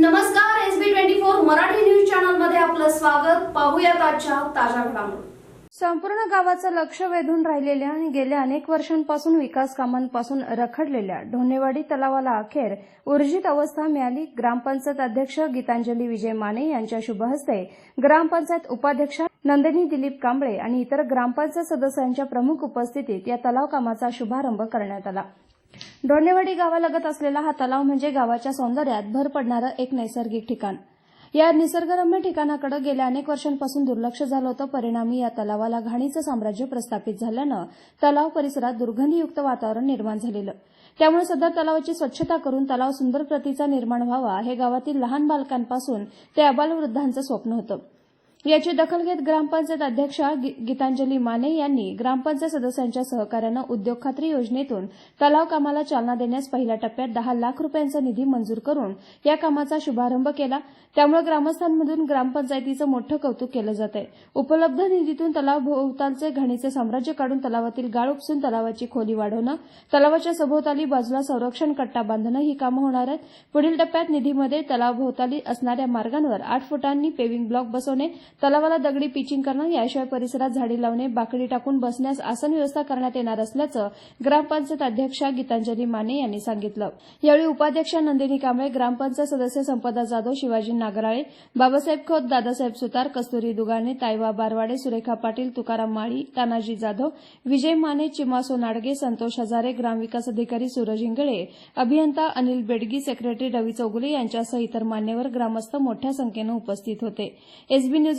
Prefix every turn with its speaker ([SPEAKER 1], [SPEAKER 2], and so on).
[SPEAKER 1] नमस्कार S B twenty four Marathi news चॅनलमध्ये आपलं स्वागत. पाहूया आजच्या ताज्या घडामोडी.
[SPEAKER 2] संपूर्ण गावाचं लक्ष वेधून राहिलेल्या आणि गेल्या अनेक वर्षांपासून विकास कामांपासून रखडलेल्या ढोनेवाडी तलावाला अखेर ऊर्जित अवस्था मिळाली. ग्रामपंचायत अध्यक्ष गीतांजली विजय माने यांच्या शुभहस्ते ग्रामपंचायत उपाध्यक्षा नंदिनी दिलीप कांबळे आणि इतर ग्रामपंचायत सदस्यांच्या प्रमुख उपस्थितीत या तलाव कामाचा शुभारंभ करण्यात आला. डोणेवाडी गावालगत असलेला हा तलाव म्हणजे गावाच्या सौंदर्यात भर पडणारं एक नैसर्गिक ठिकाण. या निसर्गरम्य ठिकाणाकडे गेल्या अनेक वर्षांपासून दुर्लक्ष झालं होतं. परिणामी या तलावाला घाणीचं साम्राज्य प्रस्थापित झाल्यानं तलाव परिसरात दुर्गंधीयुक्त वातावरण निर्माण झालेलं. त्यामुळे सदर तलावाची स्वच्छता करून तलाव सुंदर प्रतीचा निर्माण व्हावा हे गावातील लहान बालकांपासून ते अबालवृद्धांचं स्वप्न होतं. याची दखल घेत ग्रामपंचायत अध्यक्षा गी- गीतांजली माने यांनी ग्रामपंचायत सदस्यांच्या सहकार्यानं उद्योग खात्री योजनेतून तलाव कामाला चालना देण्यास पहिल्या टप्प्यात दहा लाख रुपयांचा निधी मंजूर करून या कामाचा शुभारंभ केला. त्यामुळे ग्रामस्थांमधून ग्रामपंचायतीचं मोठं कौतुक केलं जात आहे उपलब्ध निधीतून तलाव भोवतालचे घाणीचे साम्राज्य काढून तलावातील गाळ उपसून तलावाची खोली वाढवणं तलावाच्या सभोवताली बाजूला संरक्षण कट्टा बांधणं ही कामं होणार आहेत. पुढील टप्प्यात निधीमध्ये तलावाभोवताली असणाऱ्या मार्गांवर आठ फुटांनी पेविंग ब्लॉक बसवणे तलावाला दगडी पिचिंग करणं याशिवाय परिसरात झाडी लावणे बाकडी टाकून बसण्यास आसन व्यवस्था करण्यात येणार असल्याचं ग्रामपंचायत अध्यक्षा गीतांजली माने यांनी सांगितलं. यावेळी उपाध्यक्षा नंदिनी कांबळे ग्रामपंचायत सदस्य संपदा जाधव शिवाजी नागराळे बाबासाहेब खोत दादासाहेब सुतार कस्तुरी दुगाणे ताईवा बारवाडे सुरेखा पाटील तुकाराम माळी तानाजी जाधव विजय माने चिमासो नाडगे संतोष हजारे ग्रामविकास अधिकारी सूरज इंगळे अभियंता अनिल बेडगी सेक्रेटरी रवी चौगुले यांच्यासह इतर मान्यवर ग्रामस्थ मोठ्या संख्येनं उपस्थित होते. एसबी